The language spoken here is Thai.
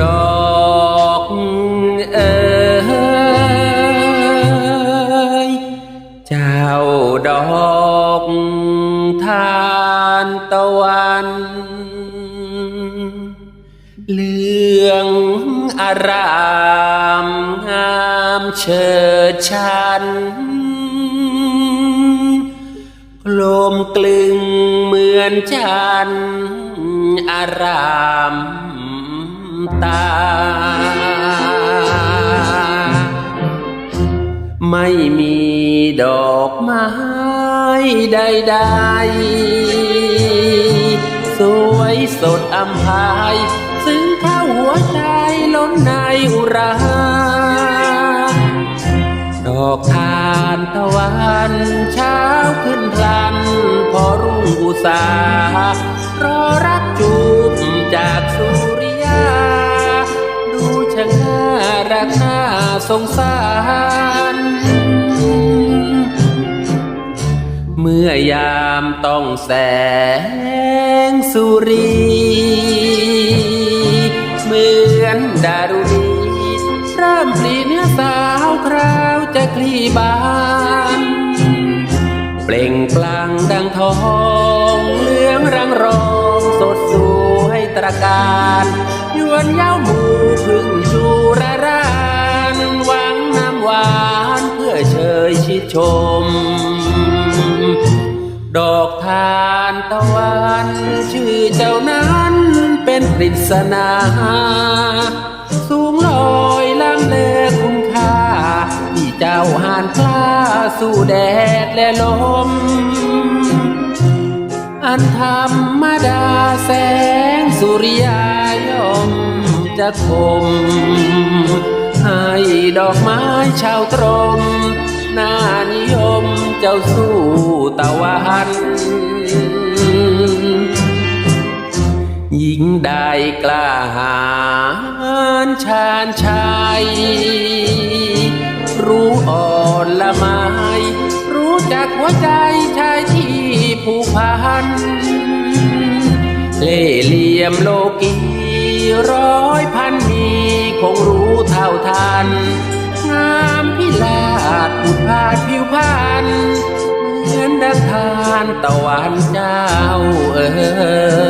ดอกเอ๋ยเจ้าดอกทานตะวันเลื่องอารามงามเชิดชันกลมกลึงเหมือนจันอาราม ตา ไม่มีดอกไม้ใดๆ สวยสดอำพายซึ่งเข้าหัวใจล้นในอุรา ดอกทานตะวันเช้าขึ้นพลัน พอรุ่งอุสารอรับจู รักน่าสงสาร เมื่อยามต้องแสงสุรี เหมือนดารุณีเริ่มปลีเนื้อสาวคราวจะคลี่บาน เปล่งปลั่งดังทองเหลืองรังรองสดสวยตระการ ชิดชม ดอกทานตะวันชื่อเจ้านั้นเป็นปริศนาสูงลอยล้ำเลอคุ้มค่า ที่เจ้าหานคล้าสู่แดดและลม อันธรรมดาแสงสุริยายมจะคมให้ดอกไม้ชาวตรม น่านิยมเจ้าสู้ตะวันยิ่งได้กล้าหาญชาญชัย รู้อ่อนละไมรู้จักหัวใจชายที่ผูกพัน เล่เหลี่ยมโลกีร้อยพันมีคงรู้เท่าทันงา มพิลาดผุดพาดผิวพันเหมือนดังทานตะวันเจ้าเอ๋